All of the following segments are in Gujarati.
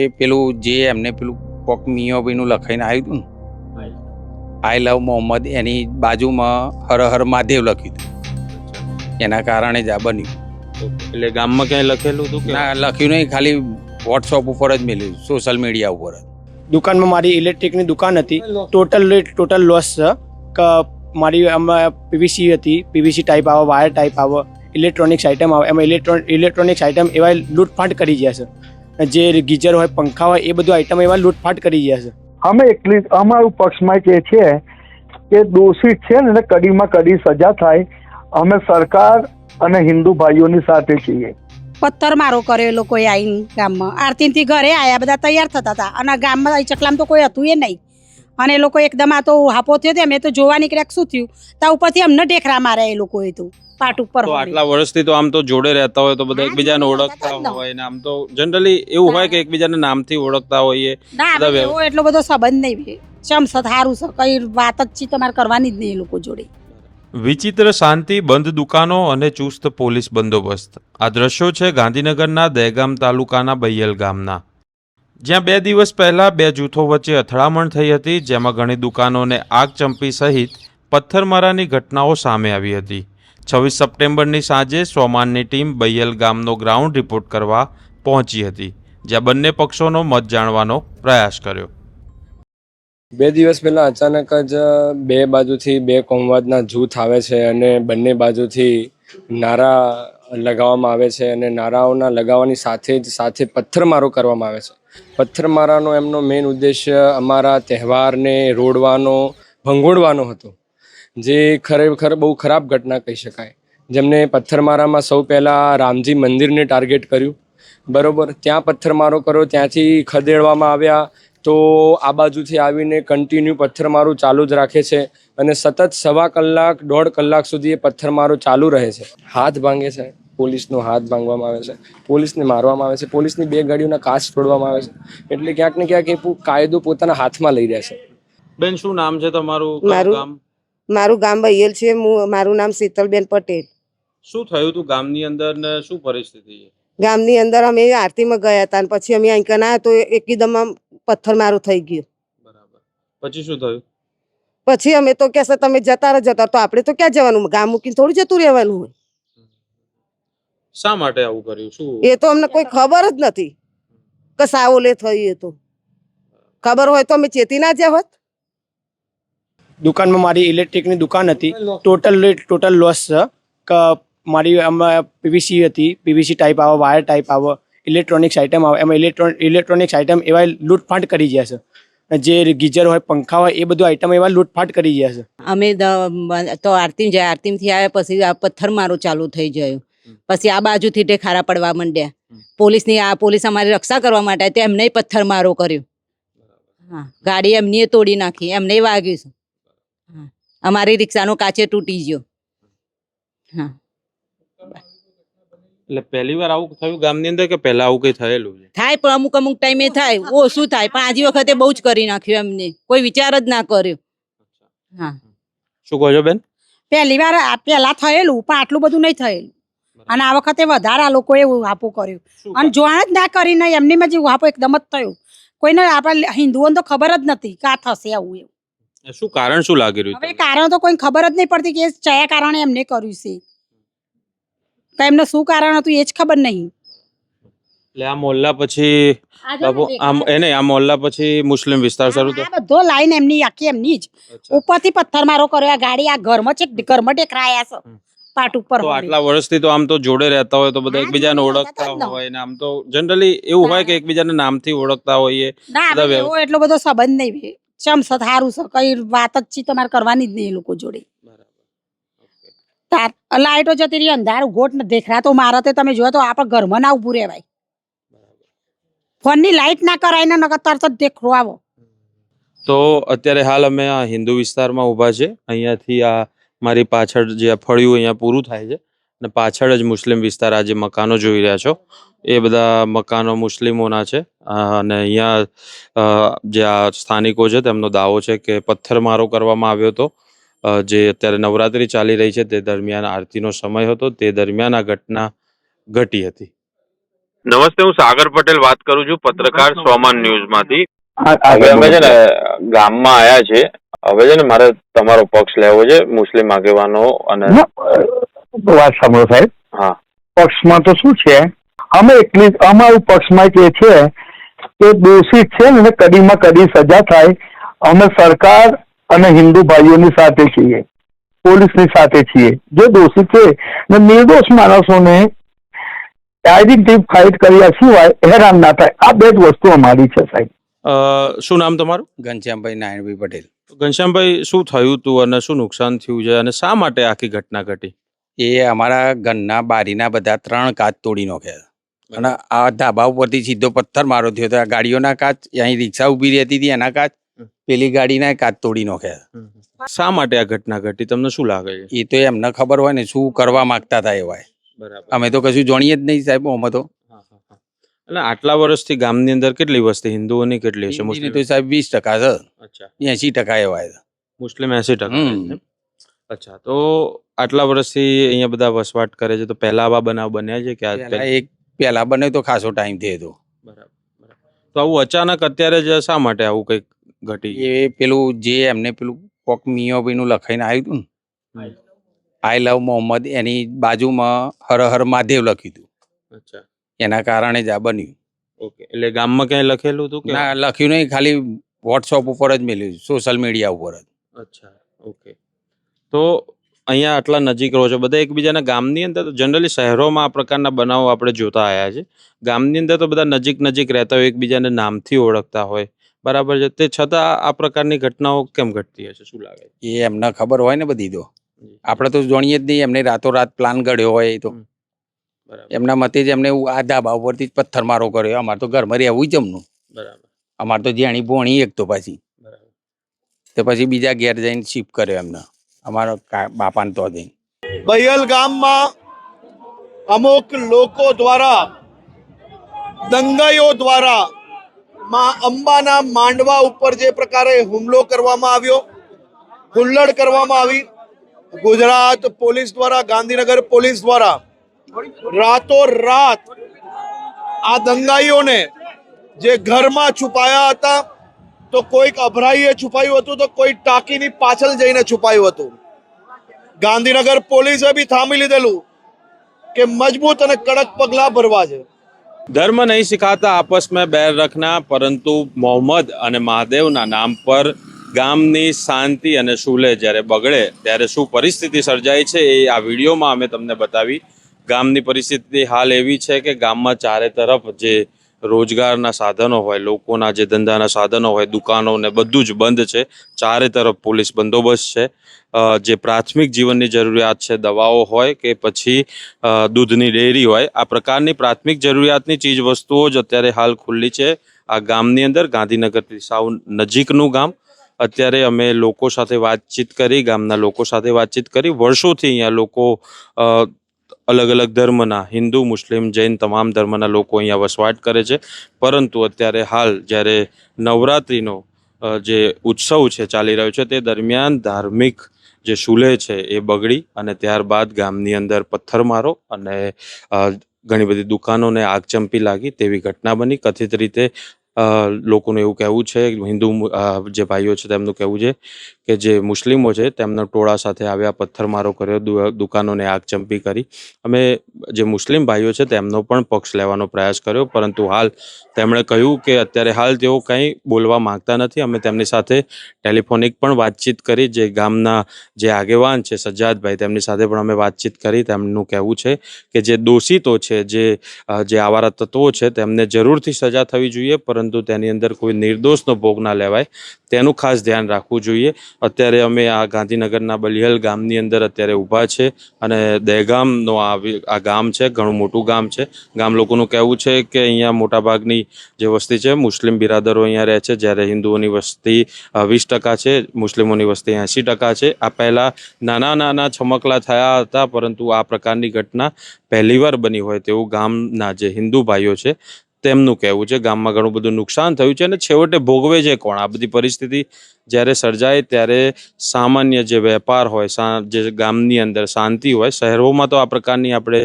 એ પેલું જે એમને પેલું કોક મિયોભાઈનું લખાઈને આવ્યું હતું ને? આઈ લવ મોહમ્મદ એની બાજુમાં હર હર મહાદેવ લખ્યું હતું એના કારણે જ આ બન્યું. એટલે ગામમાં ક્યાંય લખેલું હતું ના લખ્યું નહીં ખાલી વોટ્સઅપ ઉપર જ મેલ્યું સોશિયલ મીડિયા ઉપર જ. દુકાનમાં મારી ઇલેક્ટ્રિકની દુકાન હતી. ટોટલ ટોટલ લોસ છે કે મારી એમાં પીવીસી હતી પીવીસી ટાઈપ આવે વાયર ટાઈપ આવે ઇલેક્ટ્રોનિક્સ આઇટમ આવે એમાં ઇલેક્ટ્રોન ઇલેક્ટ્રોનિક્સ આઇટમ એવા લૂંટફાટ કરી ગયા છે જે ગીઝર હોય પંખા હોય એ બધું આઇટમ એવા લૂંટફાટ કરી ગયા છે. અમે એટલી અમારું પક્ષમાં જે છે કે દોષિત છે ને એને કડીમાં કડી સજા થાય. અમે સરકાર અને હિન્દુ ભાઈઓની સાથે છીએ. પથ્થર મારો કર્યો એ લોકોએ આવીને ગામમાં. આરતીથી ઘરે આયા બધા તૈયાર થતા હતા. અને ગામમાં ચકલામ તો કોઈ હતું એ નહીં. અને એ લોકો એકદમ આ તો હાપો થયો તે અમે તો જોવા નીકળ્યા શું થયું? તા ઉપરથી અમને ઢેખરા માર્યા એ લોકોએ તો પાટ ઉપર તો આટલા વર્ષથી તો આમ તો જોડે રહેતા હોય તો બધા એકબીજાને ઓળખતા. હોય. ને આમ તો જનરલી એવું હોય કે એકબીજાને નામથી ઓળખતા હોઈએ. ના એટલો બધો સંબંધ નહીં ચમ સારું છે કઈ વાત જ છે તમારે કરવાની જ નહીં એ લોકો જોડે. વિચિત્ર શાંતિ બંધ દુકાનો અને ચુસ્ત પોલીસ બંદોબસ્ત. આ દ્રશ્યો છે ગાંધીનગરના દહેગામ તાલુકાના બૈયલ ગામના. જ્યાં બે દિવસ પહેલા બે જૂથો વચ્ચે અથડામણ થઈ હતી, જેમાં ઘણી દુકાનોને આગ ચંપી સહિત પથ્થરમારાની ઘટનાઓ સામે આવી હતી. છવ્વીસ સપ્ટેમ્બરની સાંજે સોમાનની ટીમ બૈયલ ગામનો ગ્રાઉન્ડ રિપોર્ટ કરવા પહોંચી હતી, જ્યાં બંને પક્ષોનો મત જાણવાનો પ્રયાસ કર્યો. બે દિવસ પહેલાં અચાનક જ બે બાજુથી બે કોમવાદના જૂથ આવે છે અને બંને બાજુથી નારા લગાવવામાં આવે છે અને નારાઓના લગાવવાની સાથે જ સાથે પથ્થરમારો કરવામાં આવે છે. પથ્થરમારાનો એમનો મેઇન ઉદ્દેશ્ય અમારા તહેવારને રોડવાનો, ભંગોળવાનો હતો. જે ખરેખર બહુ ખરાબ ઘટના કહી શકાય. જેમને પથ્થરમારામાં સૌ પહેલાં રામજી મંદિરને ટાર્ગેટ કર્યું. બરોબર, ત્યાં પથ્થરમારો કર્યો, ત્યાંથી ખદેડવામાં આવ્યા તો આ બાજુથી આવીને કન્ટિન્યુ પથ્થરમારો ચાલુ જ રાખે છે અને સતત સવા કલાક, દોઢ કલાક સુધી એ પથ્થરમારો ચાલુ રહે છે. હાથ ભાંગે છે. પોલીસનો હાથ ભાંગવામાં આવે છે પોલીસને મારવામાં આવે છે પોલીસની બે ગાડીઓના કાચ તોડવામાં આવે છે. એટલે ક્યાંક ને ક્યાંક એ કાયદો પોતાના હાથમાં લઈ રહ્યા છે. બેન શું નામ છે તમારું? મારું- ગામ? મારું ગામ બૈયલ છે મારું નામ શીતલબેન પટેલ. શું થયું હતું ગામની અંદર ને શું પરિસ્થિતિ ગામની અંદર અમે આરતીમાં ગયા હતા પછી અમે અહીં ના તો એકદમ આમ પથ્થર મારું થઈ ગયું. બરાબર. પછી શું થયું? પછી અમે તો કહેશે તમે જતા રહો જતા તો આપણે તો ક્યાં જવાનું? ગામ મૂકીને થોડું જતું રહેવાનું હોય. શા માટે આવું કર્યું? શું? એ તો અમને કોઈ ખબર જ નથી. કે સાવ લે થયું એ તો. ખબર હોય તો અમે ચેતી ના જ્યાં હોત. દુકાનમાં મારી ઇલેક્ટ્રિકની દુકાન હતી. ટોટલ ટોટલ લોસ છે કે મારી આમાં પીવીસી હતી. પીવીસી ટાઈપ આવે વાયર ટાઈપ આવે ઇલેક્ટ્રોનિક્સ આઇટમ આવે. એમાં ઇલેક્ટ્રોન ઇલેક્ટ્રોનિક્સ આઇટમ એવા લૂંટફાટ કરી ગયા છે જે ગીઝર હોય પંખા હોય એ બધું આઇટમ એવા લૂંટફાટ કરી ગયા છે અમે તો આરતી જાય આરતીમથી આવ્યા પછી આ પથ્થર મારો ચાલુ થઈ ગયો. પછી આ બાજુથી તે ખારા પડવા માંડ્યા. પોલીસની આ પોલીસ અમારી રક્ષા કરવા માટે તો એમને પથ્થર મારો કર્યો. હા ગાડી એમની તોડી નાખી એમને વાગ્યું છે. અમારી રિક્ષાનો કાચે તૂટી ગયો. હા. એટલે પહેલી વાર આવું થયું ગામની અંદર કે પહેલા આવું કઈ થયેલું છે? થાય પણ અમુક અમુક ટાઈમે થાય. ઓછું થાય? પણ આજી વખતે બહુ જ કરી નાખ્યું એમને. કોઈ વિચાર જ ના કર્યો. હા. શું કહો છો બેન? પહેલી વાર આ પહેલા થયેલું પણ આટલું બધું નહીં થયેલું. અને આ વખતે વધારે લોકોએ હાપો કર્યું. અને જોણ જ ના કરીને એમનીમાં જે હાપો એકદમ જ થયો. કોઈને આપણા હિન્દુઓને તો ખબર જ નથી કે આ થશે આવું એવું. શું કારણ શું લાગી રહ્યું હવે કારણ તો કોઈ ખબર જ નહીં પડતી કે કયા કારણે એમને કર્યું છે. તો એમને શું કારણ હતું એ જ ખબર નહીં. એટલે આ મોલ્લા પછી આમ એને આ મોલ્લા પછી મુસ્લિમ વિસ્તાર શરૂ થયો? બધો લાઈન એમની આખી એમની જ. ઉપરથી પથ્થર મારો કર્યો આ ગાડી આ ઘરમાં છે ઘરમાં ટેકરાયા છે. પાટ ઉપર તો આટલા વર્ષથી તો આમ તો જોડે રહેતા હોય તો બધા એકબીજાને ઓળખતા. હોય. ને આમ તો જનરલી એવું હોય કે એકબીજાને નામથી ઓળખતા હોઈએ ના એવો એટલો બધો સંબંધ નહીં. ચમ સારું છે કઈ વાત જ છે તમારે કરવાની જ નહીં એ લોકો જોડે. તાર લાઈટો જતી રહી અંધારું ગોટ ને દેખરા તો મારા તે તમે જોયો તો આપણે ઘરમાં ના ઉભું રહેવાય. ફોનની લાઈટ ના કરાય ને નકર તરત જ દેખરો આવો. તો અત્યારે હાલ અમે આ હિન્દુ વિસ્તારમાં ઊભા છે. અહીંયાથી આ મારી પાછળ જે આ ફળિયું અહીંયા પૂરું થાય છે અને પાછળ જ મુસ્લિમ વિસ્તાર આ જે મકાનો જોઈ રહ્યા છો એ બધા મકાનો મુસ્લિમોના છે. અને અહીંયા જે આ સ્થાનિકો છે તેમનો દાવો છે કે પથ્થરમારો કરવામાં આવ્યો હતો. જે અત્યારે નવરાત્રી ચાલી રહી છે તે દરમિયાન આરતીનો સમય હતો તે દરમિયાન આ ઘટના ઘટી હતી. નમસ્તે હું સાગર પટેલ વાત કરું છું પત્રકાર સોમાન ન્યૂઝમાંથી. અમે છે ને ગામમાં આયા છે. હવે છે ને મારે તમારો પક્ષ લેવો છે મુસ્લિમ આગેવાનો અને વાત સાંભળો સાહેબ. હા. પક્ષમાં તો શું છે? અમે એટલી અમારું પક્ષમાં કે છે કે દોષિત છે ને કડીમાં કડી સજા થાય. અમે સરકાર અને હિન્દુ ભાઈઓની સાથે છીએ પોલીસની સાથે છીએ. જે દોષિત છે ને નિર્દોષ માણસોને આઈડેન્ટિફાઈડ કર્યા સિવાય હેરાન ના થાય. આ બે જ વસ્તુ અમારી છે સાહેબ. શું નામ તમારું? ઘનશ્યામભાઈ નારાયણભાઈ પટેલ. ઘનશ્યામભાઈ શું થયું હતું અને શું નુકસાન થયું છે અને શા માટે આખી ઘટના ઘટી? એ અમારા ઘરના બારીના બધા ત્રણ કાચ તોડી નાખ્યા અને આ ધાબા ઉપરથી સીધો પથ્થર મારો થયો હતો. આ ગાડીઓના કાચ અહીં રિક્ષા ઊભી રહેતી હતી એના કાચ. પેલી ગાડીના કાચ તોડી નાખ્યા શા માટે આ ઘટના ઘટી? તમને શું લાગે એ તો એમને ખબર હોય ને શું કરવા માંગતા હતા એવા બરાબર. અમે તો કશું જાણીએ જ નહીં સાહેબ અમે તો અને આટલા વર્ષથી ગામની અંદર કેટલી વસ્તી? હિન્દુઓની કેટલી હશે મુસ્લિમ તો સાહેબ વીસ ટકા છે. અચ્છા. એસી ટકા એવા છે. મુસ્લિમ એસી ટકા અચ્છા તો આટલા વર્ષથી અહીંયા બધા વસવાટ કરે છે તો પહેલા આવા બનાવ બન્યા છે કે પહેલા એક પહેલા બને તો ખાસો ટાઈમ થયો હતો. બરાબર. તો આવું અચાનક અત્યારે જ શા માટે આવું કંઈક ઘટી? એ પેલું જે એમને પેલું કોક મિયાભાઈનું લખાઈને આવ્યું હતું ને? આઈ લવ મોહમ્મદ એની બાજુમાં હર હર મહાદેવ લખ્યું હતું. અચ્છા. એના કારણે જ આ બન્યું. ઓકે એટલે ગામમાં ક્યાંય લખેલું હતું કે? ના લખ્યું નહીં ખાલી વોટ્સઅપ ઉપર જ મેલ્યું સોશિયલ મીડિયા ઉપર જ. અચ્છા ઓકે. તો અહીંયા આટલા નજીક રહો છો બધા એકબીજાના ગામની અંદર તો જનરલી શહેરોમાં આ પ્રકારના બનાવો આપણે જોતા આવ્યા છે ગામની અંદર તો બધા નજીક નજીક રહેતા હોય એકબીજાને નામથી ઓળખતા હોય. બરાબર છે તે છતાં આ પ્રકારની ઘટનાઓ કેમ ઘટતી હશે શું લાગે? એ એમને ખબર હોય ને બધી તો. આપણે તો જાણીએ જ નહીં એમને રાતોરાત પ્લાન ઘડ્યો હોય એ તો એમના મતે જ એમને આ ધાબા ઉપરથી જ પથ્થર મારો કર્યો. અમારે તો ઘરમાં રહેવું જમનું. બરાબર. અમારે તો જેણી ભોણી એક તો પાછી. તો પછી બીજા ઘેર જઈને શિફ્ટ કર્યો એમને. અમારો બાપાને તો જઈને. બયલ ગામમાં અમુક લોકો દ્વારા દંગાઈઓ દ્વારા માં અંબાના માંડવા ઉપર જે પ્રકારે હુમલો કરવામાં આવ્યો હુલ્લડ કરવામાં આવી. ગુજરાત પોલીસ દ્વારા ગાંધીનગર પોલીસ દ્વારા રાતો રાત આ દંગાઈઓને જે ઘરમાં છુપાયા હતા, તો કોઈક અભરાઈએ છુપાયું હતું, તો કોઈ ટાંકીની પાછળ જઈને છુપાયું હતું. ગાંધીનગર પોલીસે બી થામી લીધેલું કે મજબૂત અને કડક પગલાં ભરવા છે. ધર્મ નહીં શીખાતા આપસ મેં બેર રખના, પરંતુ મોહમ્મદ અને મહાદેવના નામ પર ગામની શાંતિ અને સુલે જ્યારે બગડે, ત્યારે શું પરિસ્થિતિ સર્જાય છે એ આ વિડીયોમાં અમે તમને બતાવી. ગામની પરિસ્થિતિ હાલ એવી છે કે ગામમાં ચારે તરફ જે રોજગારના સાધનો હોય, લોકોના જે ધંધાના સાધનો હોય, દુકાનો ને બધું જ બંધ છે. ચારે તરફ પોલીસ બંદોબસ્ત છે. જે પ્રાથમિક જીવનની જરૂરિયાત છે, દવાઓ હોય કે પછી દૂધની ડેરી હોય, આ પ્રકારની પ્રાથમિક જરૂરિયાતની ચીજ વસ્તુઓ જ અત્યારે હાલ ખુલ્લી છે. આ ગામની અંદર ગાંધીનગરથી સાવ નજીકનું ગામ. અત્યારે અમે લોકો સાથે વાતચીત કરી, ગામના લોકો સાથે વાતચીત કરી. વર્ષોથી અહીંયા લોકો અલગ અલગ ધર્મના, હિન્દુ, મુસ્લિમ, જૈન તમામ ધર્મના લોકો અહીંયા વસવાટ કરે છે. પરંતુ અત્યારે હાલ જ્યારે નવરાત્રિનો જે ઉત્સવ છે ચાલી રહ્યો છે તે દરમિયાન ધાર્મિક જે શૂલે છે એ બગડી અને ત્યારબાદ ગામની અંદર પથ્થરમારો અને ઘણી બધી દુકાનોને આગચંપી લાગી તેવી ઘટના બની. કથિત રીતે લોકોનું એવું કહેવું છે, હિન્દુ જે ભાઈઓ છે તેમનું કહેવું છે કે જે મુસ્લિમો છે, તેમના ટોળા સાથે આવ્યા, પથ્થરમારો કર્યો દુકાનોને આગચંપી કરી. અમે જે મુસ્લિમ ભાઈઓ છે, તેમનો પણ પક્ષ લેવાનો પ્રયાસ કર્યો, પરંતુ હાલ તેમણે કહ્યું કે અત્યારે હાલ તેઓ કંઈ બોલવા માંગતા નથી. અમે તેમની સાથે ટેલિફોનિક પણ વાતચીત કરી, જે ગામના જે આગેવાન છે, સજ્જાદભાઈ, તેમની સાથે પણ અમે વાતચીત કરી, તેમનું કહેવું છે કે જે દોષિતો છે, જે જે આવારા તત્વો છે, તેમને જરૂરથી સજા થવી જોઈએ, પરંતુ તેની અંદર કોઈ નિર્દોષનો ભોગ ના લેવાય. તેનું ખાસ ધ્યાન રાખવું જોઈએ. અત્યારે અમે આ ગાંધીનગરના બલિહલ ગામની અંદર અત્યારે ઊભા છે અને દહેગામનો આ ગામ છે, ઘણું મોટું ગામ છે. ગામ લોકોનું કહેવું છે કે અહીંયા મોટાભાગની જે વસ્તી છે, મુસ્લિમ બિરાદરો અહીંયા રહે છે, જ્યારે હિન્દુઓની વસ્તી વીસ ટકા છે, મુસ્લિમોની વસ્તી એંસી ટકા છે. આ પહેલાં નાના નાના છમકલા થયા હતા, પરંતુ આ પ્રકારની ઘટના પહેલીવાર બની હોય તેવું ગામના જે હિન્દુ ભાઈઓ છે તેમનું કહેવું છે. ગામમાં ઘણું બધું નુકસાન થયું છે અને છેવટે ભોગવે છે કોણ? આ બધી પરિસ્થિતિ જ્યારે સર્જાય ત્યારે સામાન્ય જે વેપાર હોય જે ગામની અંદર શાંતિ હોય, શહેરોમાં તો આ પ્રકારની આપણે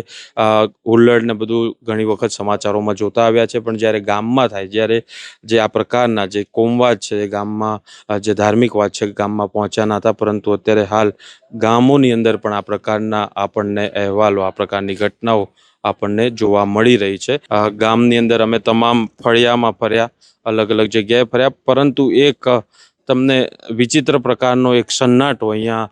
હુલ્લડ ને બધું ઘણી વખત સમાચારોમાં જોતા આવ્યા છે. પણ જ્યારે ગામમાં થાય, જ્યારે જે આ પ્રકારના જે કોમવાદ છે ગામમાં જે ધાર્મિક વાત છે ગામમાં પહોંચ્યા ન હતા. પરંતુ અત્યારે હાલ ગામોની અંદર પણ આ પ્રકારના આપણને અહેવાલો, આ પ્રકારની ઘટનાઓ આપણને જોવા મળી રહી છે. ગામની અંદર અમે તમામ ફળિયામાં ફર્યા, અલગ અલગ જગ્યાએ ફર્યા, પરંતુ એક તમને વિચિત્ર પ્રકારનો એક સન્નાટો અહીંયા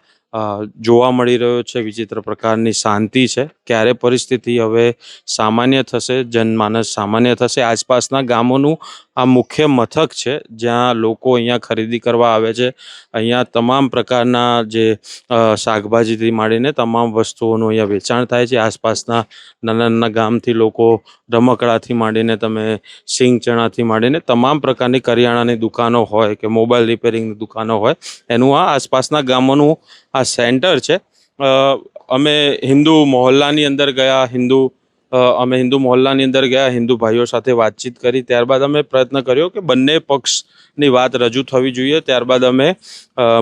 જોવા મળી રહ્યો છે, વિચિત્ર પ્રકારની શાંતિ છે. ક્યારે પરિસ્થિતિ હવે સામાન્ય થશે, જનમાનસ સામાન્ય થશે? આસપાસના ગામોનું આ મુખ્ય મથક છે, જ્યાં લોકો અહીંયા ખરીદી કરવા આવે છે. અહીંયા તમામ પ્રકારના જે શાકભાજીથી માંડીને તમામ વસ્તુઓનું અહીંયા વેચાણ થાય છે. આસપાસના નાના નાના ગામથી લોકો રમકડાથી માંડીને તમે સિંગ ચણાથી માંડીને તમામ પ્રકારની કરિયાણાની દુકાનો હોય કે મોબાઈલ રિપેરિંગની દુકાનો હોય, એનું આ આસપાસના ગામોનું આ સેન્ટર છે. અમે હિન્દુ મહોલ્લાની અંદર ગયા, હિન્દુ અમે હિન્દુ મહોલ્લાની અંદર ગયા, હિન્દુ ભાઈઓ સાથે વાતચીત કરી. ત્યારબાદ અમે પ્રયત્ન કર્યો કે બંને પક્ષની વાત રજૂ થવી જોઈએ. ત્યારબાદ અમે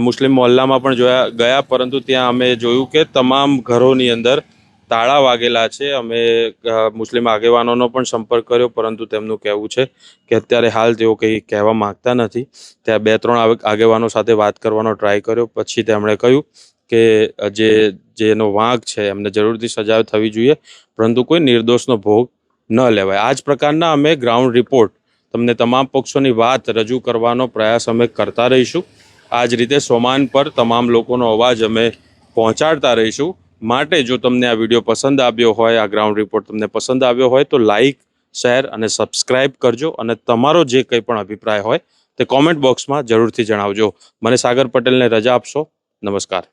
મુસ્લિમ મહોલ્લામાં પણ જોયા ગયા, પરંતુ ત્યાં અમે જોયું કે તમામ ઘરોની અંદર તાળા વાગેલા છે. અમે મુસ્લિમ આગેવાનોનો પણ સંપર્ક કર્યો, પરંતુ તેમનું કહેવું છે કે અત્યારે હાલ તેઓ કંઈ કહેવા માંગતા નથી. ત્યાં બે, ત્રણ આગેવાનો સાથે વાત કરવાનો ટ્રાય કર્યો. પછી તેમણે કહ્યું કે જે, જેનો વાંક છે, એમને જરૂરથી સજા થવી જોઈએ, પરંતુ કોઈ નિર્દોષનો ભોગ ન લેવાય. આ જ પ્રકારના અમે ગ્રાઉન્ડ રિપોર્ટ, તમને તમામ પક્ષોની વાત રજૂ કરવાનો પ્રયાસ અમે કરતા રહીશું. આ જ રીતે સોમાન પર તમામ લોકોનો અવાજ અમે પહોંચાડતા રહીશું. માટે જો તમને આ વીડિયો પસંદ આવ્યો હોય, આ ગ્રાઉન્ડ રિપોર્ટ તમને પસંદ આવ્યો હોય, તો લાઈક શેર અને સબસ્ક્રાઇબ કરજો. અને તમારો જે કંઈ પણ અભિપ્રાય હોય, તે કોમેન્ટ બોક્સમાં જરૂરથી જણાવજો. મને સાગર પટેલને રજા આપશો. નમસ્કાર.